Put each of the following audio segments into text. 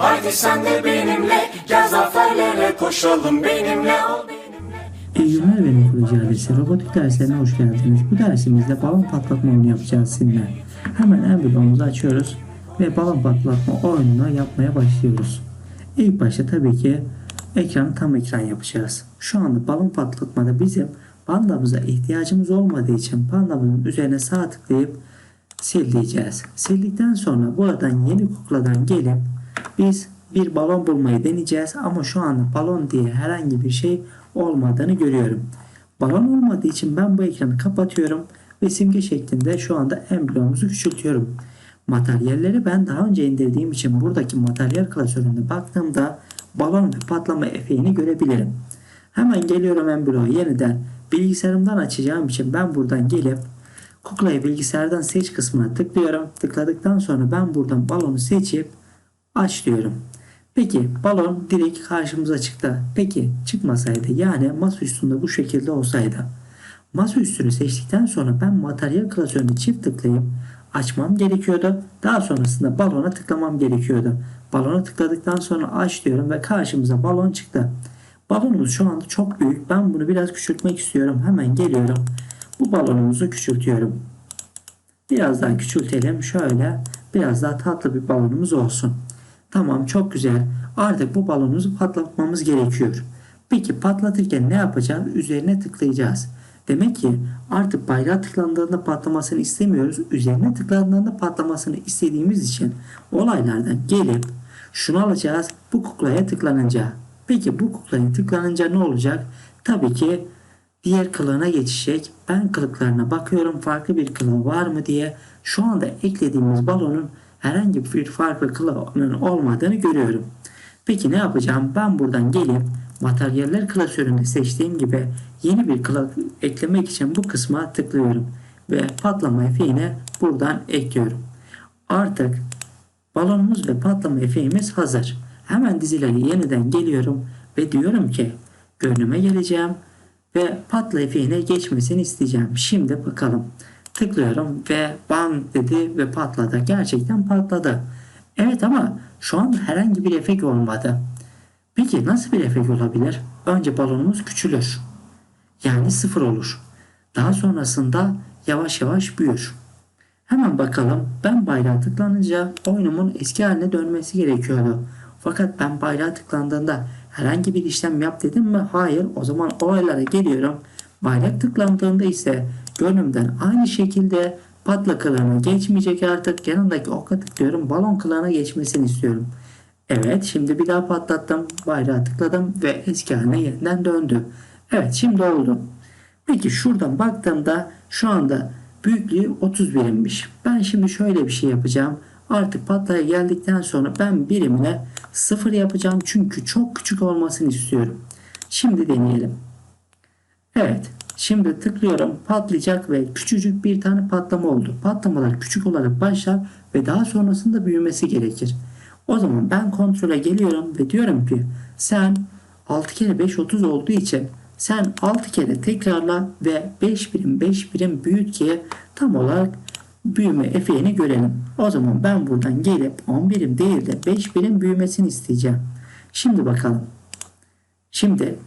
Haydi sen de benimle gel zaferlere koşalım benimle ol benimle. İyi günler benim kurucu. Robotik derslerine hoş geldiniz. Bu dersimizde balon patlatma oyunu yapacağız sizinle. Hemen en bloğumuzu açıyoruz ve balon patlatma oyununu yapmaya başlıyoruz. İlk başta tabii ki ekranı tam ekran yapacağız. Şu anda balon patlatmada bizim pandamıza ihtiyacımız olmadığı için pandamızın üzerine sağ tıklayıp sil diyeceğiz. Sildikten sonra buradan yeni kukladan gelip biz bir balon bulmayı deneyeceğiz ama şu anda balon diye herhangi bir şey olmadığını görüyorum. Balon olmadığı için ben bu ekranı kapatıyorum ve simge şeklinde şu anda emblomuzu küçültüyorum. Materyalleri ben daha önce indirdiğim için buradaki materyal klasörüne baktığımda balon ve patlama efeğini görebilirim. Hemen geliyorum embloya yeniden bilgisayarımdan açacağım için ben buradan gelip kuklayı bilgisayardan seç kısmına tıklıyorum. Tıkladıktan sonra ben buradan balonu seçip aç diyorum. Peki balon direkt karşımıza çıktı. Peki çıkmasaydı yani masa üstünde bu şekilde olsaydı. Masa üstünü seçtikten sonra ben materyal klasörünü çift tıklayıp açmam gerekiyordu. Daha sonrasında balona tıklamam gerekiyordu. Balona tıkladıktan sonra aç diyorum ve karşımıza balon çıktı. Balonumuz şu anda çok büyük. Ben bunu biraz küçültmek istiyorum. Hemen geliyorum. Bu balonumuzu küçültüyorum. Biraz daha küçültelim. Şöyle biraz daha tatlı bir balonumuz olsun. Tamam çok güzel. Artık bu balonumuzu patlatmamız gerekiyor. Peki patlatırken ne yapacağız? Üzerine tıklayacağız. Demek ki artık bayrağa tıklandığında patlamasını istemiyoruz. Üzerine tıklandığında patlamasını istediğimiz için olaylardan gelip şunu alacağız. Bu kuklaya tıklanınca. Peki bu kuklaya tıklanınca ne olacak? Tabii ki diğer kılığına geçecek. Ben kılıklarına bakıyorum farklı bir kılığı var mı diye. Şu anda eklediğimiz balonun herhangi bir farklı kılığının olmadığını görüyorum. Peki ne yapacağım? Ben buradan gelip materyaller klasöründe seçtiğim gibi yeni bir kılık eklemek için bu kısma tıklıyorum. Ve patlama efeğini buradan ekliyorum. Artık balonumuz ve patlama efeğimiz hazır. Hemen dizileri yeniden geliyorum ve diyorum ki görünüme geleceğim ve patla efeğine geçmesini isteyeceğim. Şimdi bakalım. Tıklıyorum ve bam dedi ve patladı. Gerçekten patladı. Evet ama şu an herhangi bir efekt olmadı. Peki nasıl bir efekt olabilir? Önce balonumuz küçülür. Yani sıfır olur. Daha sonrasında yavaş yavaş büyür. Hemen bakalım. Ben bayrağa tıklanınca oyunumun eski haline dönmesi gerekiyordu. Fakat ben bayrağa tıklandığında herhangi bir işlem yap dedim mi? Hayır. O zaman olaylara geliyorum. Bayrak tıklandığında ise gönlümden aynı şekilde patla kılığına geçmeyecek artık. Yanındaki oka tıklıyorum. Balon kılığına geçmesini istiyorum. Evet şimdi bir daha patlattım. Bayrağı tıkladım ve eski haline yeniden döndü. Evet şimdi oldu. Peki şuradan baktığımda şu anda büyüklüğü 30 birimmiş. Ben şimdi şöyle bir şey yapacağım. Artık patlaya geldikten sonra ben birimine 0 yapacağım. Çünkü çok küçük olmasını istiyorum. Şimdi deneyelim. Evet. Şimdi tıklıyorum. Patlayacak ve küçücük bir tane patlama oldu. Patlamalar küçük olarak başlar ve daha sonrasında büyümesi gerekir. O zaman ben kontrole geliyorum ve diyorum ki sen 6 kere 5 30 olduğu için sen 6 kere tekrarla ve 5 birim 5 birim büyüt ki tam olarak büyüme efeğini görelim. O zaman ben buradan gelip 10 birim değil de 5 birim büyümesini isteyeceğim. Şimdi bakalım. Şimdi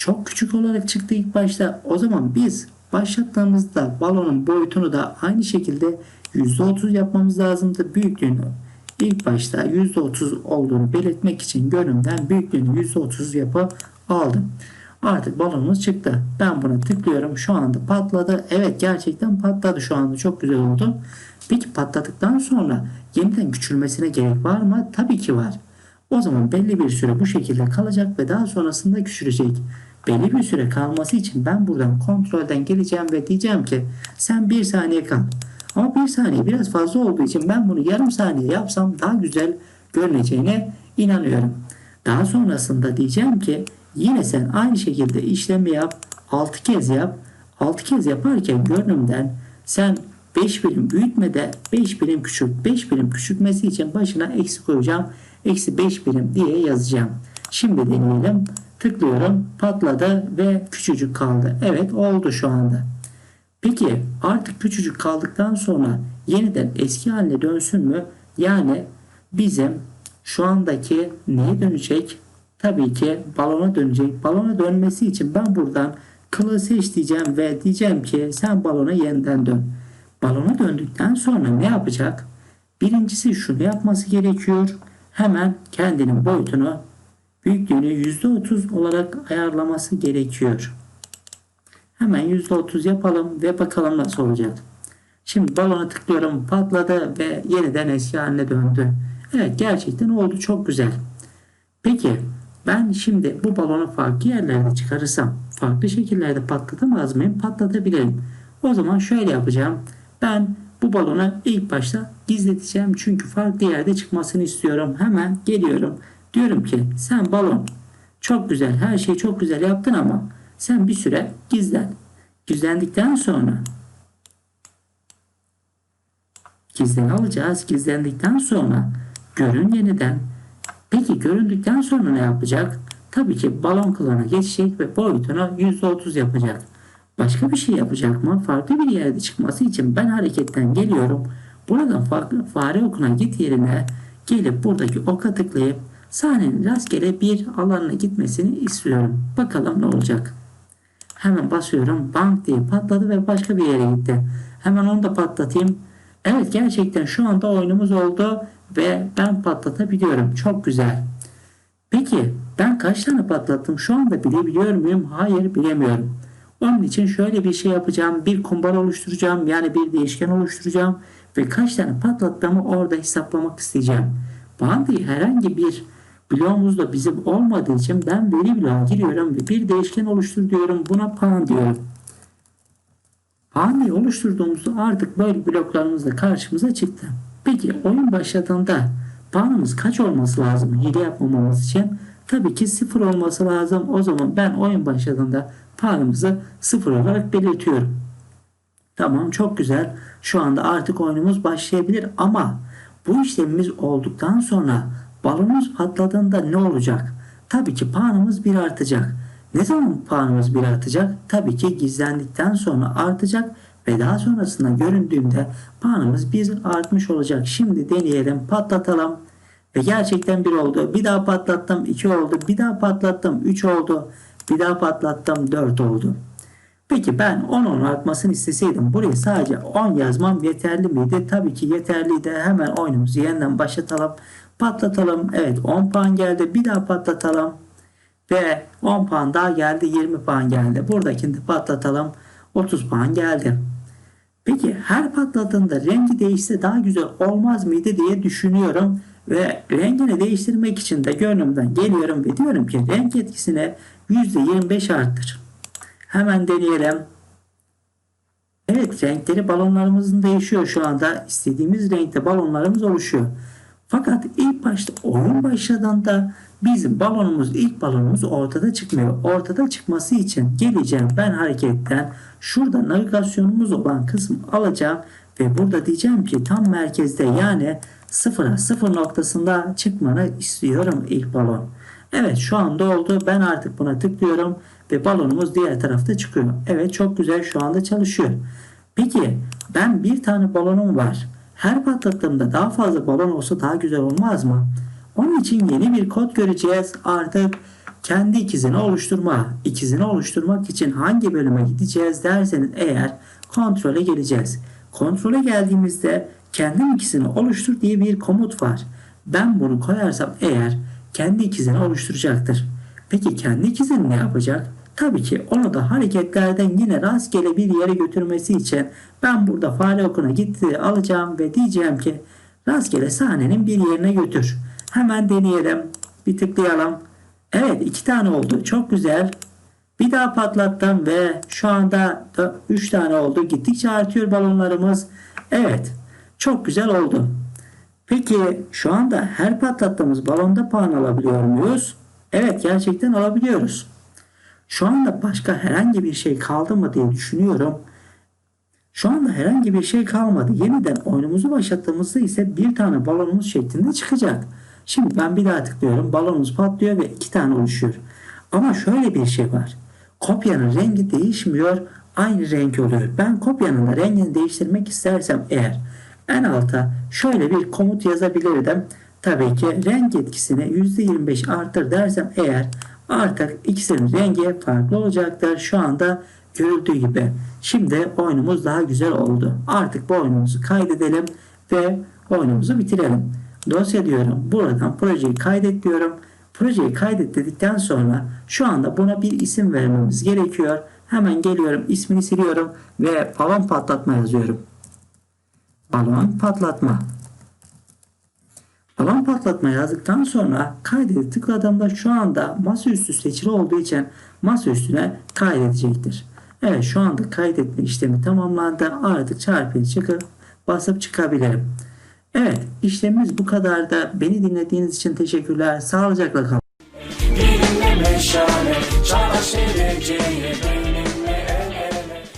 çok küçük olarak çıktı ilk başta. O zaman biz başlattığımızda balonun boyutunu da aynı şekilde %30 yapmamız lazımdı. Büyüklüğünü ilk başta %30 olduğunu belirtmek için görünümden büyüklüğünü %30 yapıp aldım. Artık balonumuz çıktı. Ben buna tıklıyorum. Şu anda patladı. Evet gerçekten patladı şu anda. Çok güzel oldu. Peki patladıktan sonra yeniden küçülmesine gerek var mı? Tabii ki var. O zaman belli bir süre bu şekilde kalacak ve daha sonrasında küçülecek. Belli bir süre kalması için ben buradan kontrolden geleceğim ve diyeceğim ki sen bir saniye kal. Ama bir saniye biraz fazla olduğu için ben bunu yarım saniye yapsam daha güzel görüneceğine inanıyorum. Daha sonrasında diyeceğim ki yine sen aynı şekilde işlemi yap 6 kez yap. 6 kez yaparken görünümden sen 5 birim büyütme de 5 birim küçült. 5 birim küçültmesi için başına eksi koyacağım. Eksi 5 birim diye yazacağım. Şimdi deneyelim. Tıklıyorum. Patladı ve küçücük kaldı. Evet oldu şu anda. Peki artık küçücük kaldıktan sonra yeniden eski haline dönsün mü? Yani bizim şu andaki neye dönecek? Tabii ki balona dönecek. Balona dönmesi için ben buradan kılığı seç diyeceğim ve diyeceğim ki sen balona yeniden dön. Balona döndükten sonra ne yapacak? Birincisi şunu yapması gerekiyor. Hemen kendinin boyutunu büyüklüğünü %30 olarak ayarlaması gerekiyor. Hemen %30 yapalım ve bakalım nasıl olacak. Şimdi balona tıklıyorum patladı ve yeniden eski haline döndü. Evet gerçekten oldu çok güzel. Peki ben şimdi bu balonu farklı yerlerde çıkarırsam farklı şekillerde patlatamaz mıyım? Patlatabilirim. O zaman şöyle yapacağım. Ben bu balonu ilk başta gizleteceğim. Çünkü farklı yerde çıkmasını istiyorum. Hemen geliyorum. Diyorum ki sen balon çok güzel her şeyi çok güzel yaptın ama sen bir süre gizlen. Gizlendikten sonra gizlen alacağız. Gizlendikten sonra görün yeniden. Peki göründükten sonra ne yapacak? Tabii ki balon kılığına geçecek ve boyutunu %30 yapacak. Başka bir şey yapacak mı? Farklı bir yerde çıkması için ben hareketten geliyorum. Buradan fare okuna git yerine gelip buradaki oka tıklayıp sahnenin rastgele bir alanına gitmesini istiyorum. Bakalım ne olacak. Hemen basıyorum. Bank diye patladı ve başka bir yere gitti. Hemen onu da patlatayım. Evet gerçekten şu anda oyunumuz oldu ve ben patlatabiliyorum. Çok güzel. Peki ben kaç tane patlattım şu anda bilebiliyor muyum? Hayır bilemiyorum. Onun için şöyle bir şey yapacağım. Bir kumbara oluşturacağım. Yani bir değişken oluşturacağım. Ve kaç tane patlattığımı orada hesaplamak isteyeceğim. Bandy herhangi bir bloğumuz da bizim olmadığı için ben veri bloğuna giriyorum ve bir değişken oluştur diyorum. Buna pan diyorum. Pan'ı oluşturduğumuzda artık böyle bloklarımız da karşımıza çıktı. Peki oyun başladığında puanımız kaç olması lazım hile yapmamamız için? Tabii ki sıfır olması lazım. O zaman ben oyun başladığında puanımızı sıfır olarak belirtiyorum. Tamam çok güzel. Şu anda artık oyunumuz başlayabilir ama bu işlemimiz olduktan sonra balonumuz patladığında ne olacak? Tabii ki puanımız bir artacak. Ne zaman puanımız bir artacak? Tabii ki gizlendikten sonra artacak ve daha sonrasında göründüğünde puanımız bir artmış olacak. Şimdi deneyelim patlatalım. Ve gerçekten bir oldu. Bir daha patlattım 2 oldu. Bir daha patlattım 3 oldu. Bir daha patlattım 4 oldu. Peki ben 10 10 artmasını isteseydim buraya sadece 10 yazmam yeterli miydi? Tabii ki yeterliydi. Hemen oyunumuzu yeniden başlatalım. Patlatalım. Evet 10 puan geldi. Bir daha patlatalım. Ve 10 puan daha geldi. 20 puan geldi. Buradakini de patlatalım. 30 puan geldi. Peki her patladığında rengi değişse daha güzel olmaz mıydı diye düşünüyorum. Ve rengini değiştirmek için de gönlümden geliyorum ve diyorum ki renk etkisine %25 arttır. Hemen deneyelim. Evet renkleri balonlarımızın değişiyor şu anda. İstediğimiz renkte balonlarımız oluşuyor. Fakat ilk başta oyun başladığında bizim balonumuz ilk balonumuz ortada çıkmıyor. Ortada çıkması için geleceğim ben hareketten şurada navigasyonumuz olan kısmı alacağım ve burada diyeceğim ki tam merkezde yani sıfıra sıfır noktasında çıkmanı istiyorum ilk balon. Evet şu anda oldu. Ben artık buna tıklıyorum ve balonumuz diğer tarafta çıkıyor. Evet çok güzel şu anda çalışıyor. Peki ben bir tane balonum var. Her patlattığımda daha fazla balon olsa daha güzel olmaz mı? Onun için yeni bir kod göreceğiz. Artık kendi ikizini oluşturma, ikizini oluşturmak için hangi bölüme gideceğiz derseniz eğer kontrole geleceğiz. Kontrole geldiğimizde kendim ikizini oluştur diye bir komut var. Ben bunu koyarsam eğer kendi ikizini oluşturacaktır. Peki kendi ikizini ne yapacak? Tabii ki onu da hareketlerden yine rastgele bir yere götürmesi için ben burada fare okuna gitti alacağım ve diyeceğim ki rastgele sahnenin bir yerine götür. Hemen deneyelim. Bir tıklayalım. Evet iki tane oldu. Çok güzel. Bir daha patlattım ve şu anda 3 tane oldu. Gittikçe artıyor balonlarımız. Evet. Çok güzel oldu. Peki şu anda her patlattığımız balonda puan alabiliyor muyuz? Evet gerçekten alabiliyoruz. Şu anda başka herhangi bir şey kaldı mı diye düşünüyorum. Şu anda herhangi bir şey kalmadı. Yeniden oyunumuzu başlattığımızda ise bir tane balonumuz şeklinde çıkacak. Şimdi ben bir daha tıklıyorum. Balonumuz patlıyor ve iki tane oluşuyor. Ama şöyle bir şey var. Kopyanın rengi değişmiyor. Aynı renk oluyor. Ben kopyanın da rengini değiştirmek istersem eğer en alta şöyle bir komut yazabilirdim. tabii ki renk etkisini %25 arttır dersem eğer artık ikisinin rengi farklı olacaktır. Şu anda görüldüğü gibi. Şimdi oyunumuz daha güzel oldu. Artık bu oyunumuzu kaydedelim ve oyunumuzu bitirelim. Dosya diyorum. Buradan projeyi kaydet diyorum. Projeyi kaydet dedikten sonra şu anda buna bir isim vermemiz gerekiyor. Hemen geliyorum ismini siliyorum ve balon patlatma yazıyorum. Balon patlatma. Balon patlatma yazdıktan sonra kaydede tıkladığımda şu anda masaüstü seçili olduğu için masa üstüne kaydedecektir. Evet şu anda kaydetme işlemi tamamlandı. Artık çarpıyı çıkıp basıp çıkabilirim. Evet işlemimiz bu kadar da beni dinlediğiniz için teşekkürler. Sağlıcakla kalın. Benimle meşale